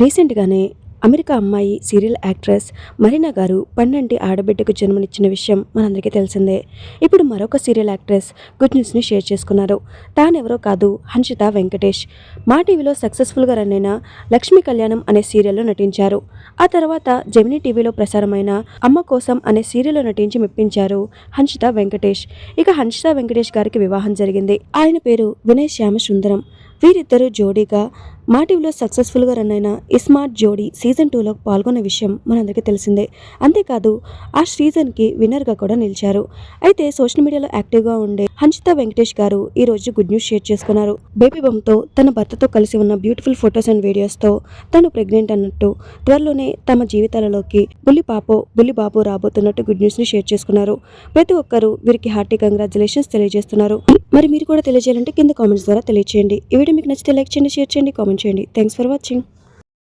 రీసెంట్గానే అమెరికా అమ్మాయి serial actress Marina గారు పన్నంటి ఆడబిడ్డకు జన్మనిచ్చిన విషయం మనందరికీ తెలిసిందే. ఇప్పుడు మరొక సీరియల్ యాక్ట్రెస్ గుడ్ న్యూస్ని షేర్ చేసుకున్నారు. తానెవరో కాదు హన్షిత వెంకటేష్. మా టీవీలో సక్సెస్ఫుల్గా రన్ అయిన లక్ష్మీ కళ్యాణం అనే సీరియల్లో నటించారు. ఆ తర్వాత జెమినీ టీవీలో ప్రసారమైన అమ్మ కోసం అనే సీరియల్లో నటించి మెప్పించారు హన్షిత వెంకటేష్. ఇక హన్షిత వెంకటేష్ గారికి వివాహం జరిగింది. ఆయన పేరు వినయ్ శ్యామ సుందరం వీరిద్దరూ జోడీగా మా టీవీలో సక్సెస్ఫుల్గా రన్ అయిన ఇస్మార్ట్ జోడీ సీజన్ టూలో పాల్గొన్న విషయం మనందరికీ తెలిసిందే. అంతేకాదు ఆ సీజన్కి విన్నర్గా కూడా నిలిచారు. అయితే సోషల్ మీడియాలో యాక్టివ్గా ఉండే హంచిత వెంకటేష్ గారు ఈ రోజు గుడ్ న్యూస్ షేర్ చేసుకున్నారు. బేబీ బంతో తన భర్తతో కలిసి ఉన్న బ్యూటిఫుల్ ఫొటోస్ అండ్ వీడియోస్తో తను ప్రెగ్నెంట్ అన్నట్టు త్వరలోనే తమ జీవితాలలోకి బుల్లి పాపో బుల్లి బాబు రాబోతున్నట్టు గుడ్ న్యూస్ని షేర్ చేసుకున్నారు. ప్రతి ఒక్కరూ వీరికి హార్టీ కంగ్రాచులేషన్స్ తెలియజేస్తున్నారు. మరి మీరు కూడా తెలియజేయాలంటే కింద కామెంట్స్ ద్వారా తెలియచేయండి. ఈ వీడియో మీకు నచ్చితే లైక్ చేయండి షేర్ చేయండి కామెంట్ చేయండి. Thanks for watching